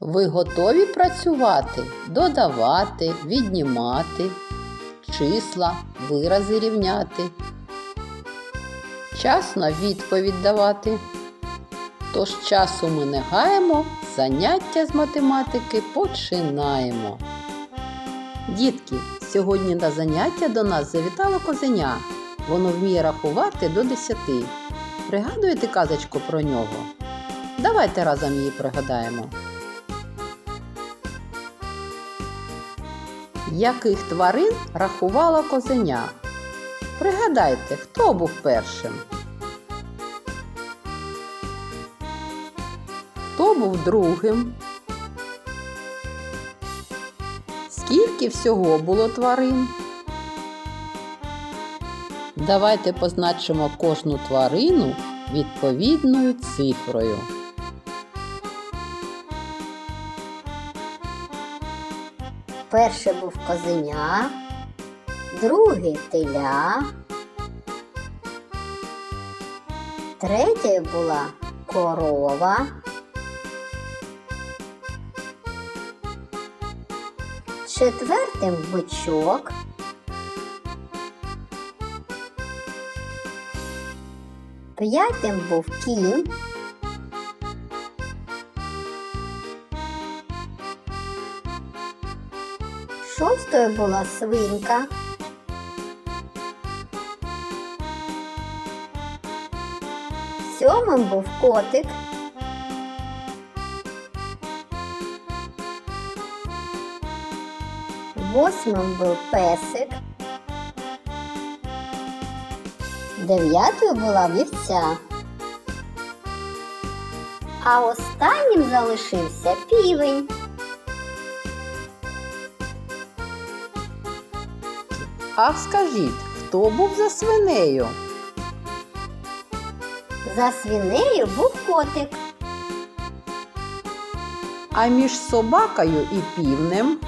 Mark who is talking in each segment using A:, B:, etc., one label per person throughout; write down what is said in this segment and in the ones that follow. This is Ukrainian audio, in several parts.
A: Ви готові працювати, додавати, віднімати, числа, вирази рівняти, час на відповідь давати. Тож часу ми не гаємо, заняття з математики починаємо. Дітки, сьогодні на заняття до нас завітало козеня. Воно вміє рахувати до десяти. Пригадуєте казочку про нього? Давайте разом її пригадаємо. Яких тварин рахувало козеня? Пригадайте, хто був першим? Хто був другим? Скільки всього було тварин? Давайте позначимо кожну тварину відповідною цифрою.
B: Перше був козеня, другий теля, третьою була корова, четвертим бичок, п'ятим був кінь, шостою була свинка. Сьомим був котик. Восьмим був песик. Дев'ятою була вівця. А останнім залишився півень.
A: А скажіть, хто був за свинею?
B: За свинею був котик.
A: А між собакою і півнем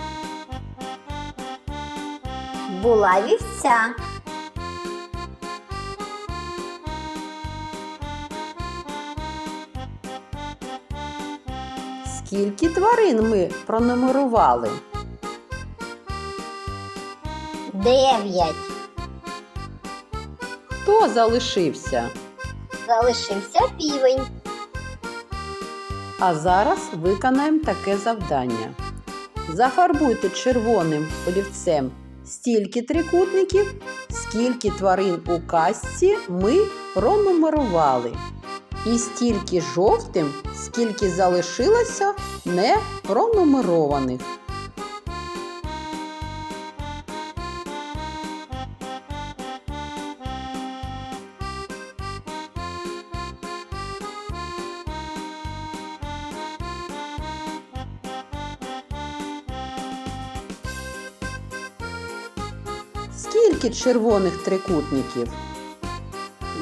B: Була вівця.
A: скільки тварин ми пронумерували?
B: Дев'ять.
A: Хто залишився?
B: Залишився півень.
A: А зараз виконаємо таке завдання. Зафарбуйте червоним олівцем стільки трикутників, скільки тварин у казці ми пронумерували. І стільки жовтим, скільки залишилося не пронумерованих. Скільки червоних трикутників?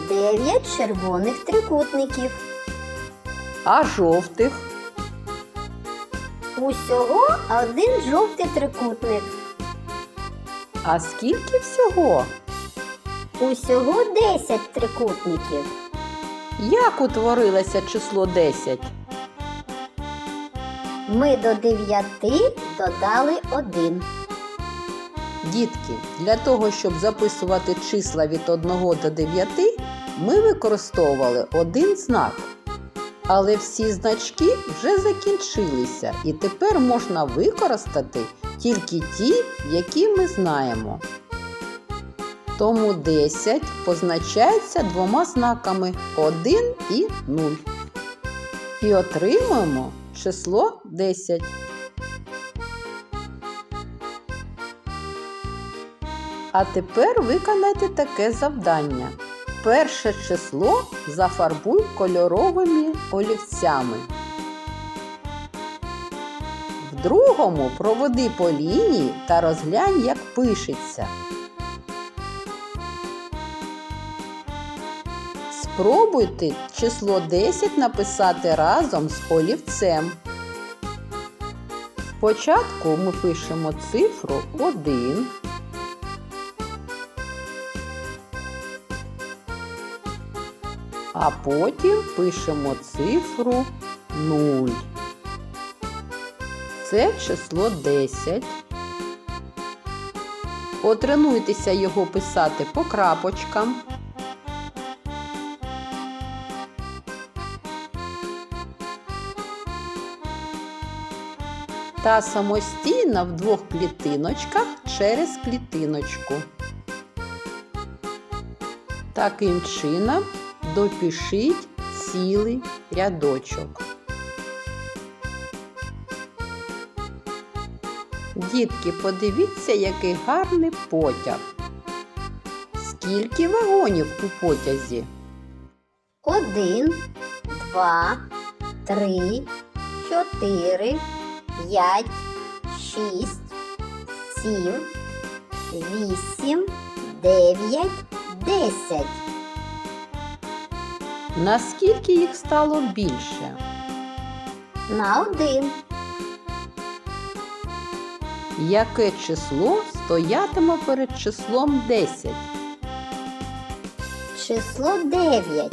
B: Дев'ять червоних трикутників.
A: А жовтих?
B: Усього один жовтий трикутник.
A: А скільки всього?
B: Усього десять трикутників.
A: Як утворилося число 10?
B: Ми до дев'яти додали один.
A: Дітки, для того, щоб записувати числа від 1 до 9, ми використовували один знак. Але всі значки вже закінчилися, і тепер можна використати тільки ті, які ми знаємо. Тому 10 позначається двома знаками 1 і 0. І отримуємо число 10. А тепер виконайте таке завдання. Перше число зафарбуй кольоровими олівцями. В другому проведи по лінії та розглянь, як пишеться. Спробуйте число 10 написати разом з олівцем. Спочатку ми пишемо цифру 1. А потім пишемо цифру 0. Це число 10. Потренуйтеся його писати по крапочкам. Та самостійно в двох клітиночках через клітиночку. Таким чином допишіть цілий рядочок. Дітки, подивіться, який гарний потяг. Скільки вагонів у потязі?
B: Один, два, три, чотири, п'ять, шість, сім, вісім, дев'ять, десять.
A: Наскільки їх стало більше?
B: На один.
A: Яке число стоятиме перед числом 10?
B: Число дев'ять.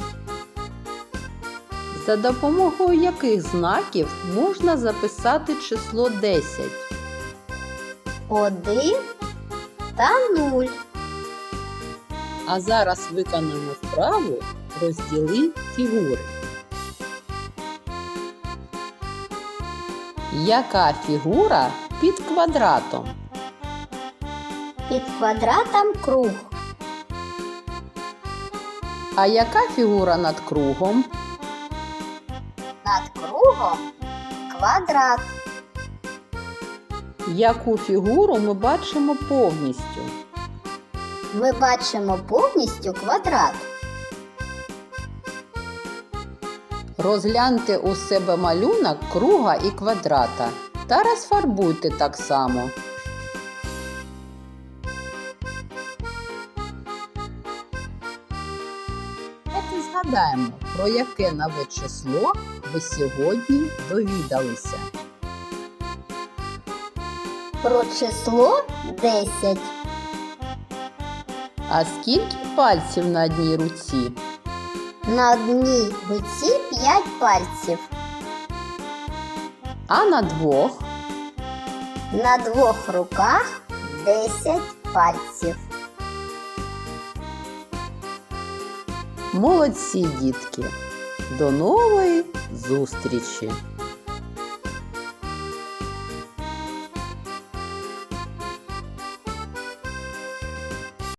A: За допомогою яких знаків можна записати число 10?
B: Один та нуль.
A: А зараз виконаємо вправу розділи фігури. Яка фігура під квадратом?
B: Під квадратом круг.
A: А яка фігура над кругом?
B: Над кругом квадрат.
A: Яку фігуру ми бачимо повністю?
B: Ми бачимо повністю квадрат.
A: Розгляньте у себе малюнок круга і квадрата та розфарбуйте так само. Давайте згадаємо, про яке нове число ви сьогодні довідалися.
B: Про число 10.
A: А скільки пальців на одній руці?
B: На одній руці 5 пальців.
A: А на двох?
B: На двох руках 10 пальців.
A: Молодці, дітки! До нової зустрічі!